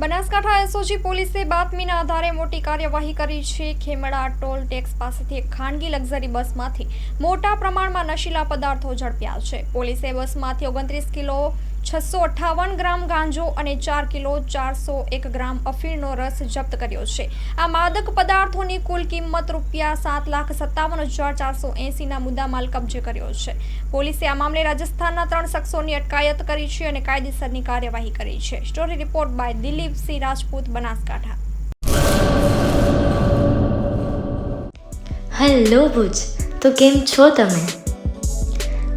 Banaskantha SOG પોલીસે બાતમીના આધારે મોટી કાર્યવાહી કરી છે. ખેમડા ટોલ ટેક્સ પાસેથી એક ખાનગી લક્ઝરી બસમાંથી મોટા પ્રમાણમાં નશીલા પદાર્થો ઝડપ્યા છે. પોલીસે બસમાંથી ઓગણત્રીસ કિલો છસો અઠ્ઠાવન ગ્રામ ગાંજો અને ચાર કિલો ચારસો એક ગ્રામ અફીણનો રસ જપ્ત કર્યો છે. આ માદક પદાર્થોની કુલ કિંમત રૂપિયા સાત લાખ સત્તાવન હજાર ચારસો એંસીના મુદ્દામાલ કબજે કર્યો છે. પોલીસે આ મામલે રાજસ્થાનના ત્રણ શખ્સોની અટકાયત કરી છે અને કાયદેસરની કાર્યવાહી કરી છે. Story report by Dilipsinh Rajput, Banaskantha. Hello Bhuj, તો કેમ છો તમે?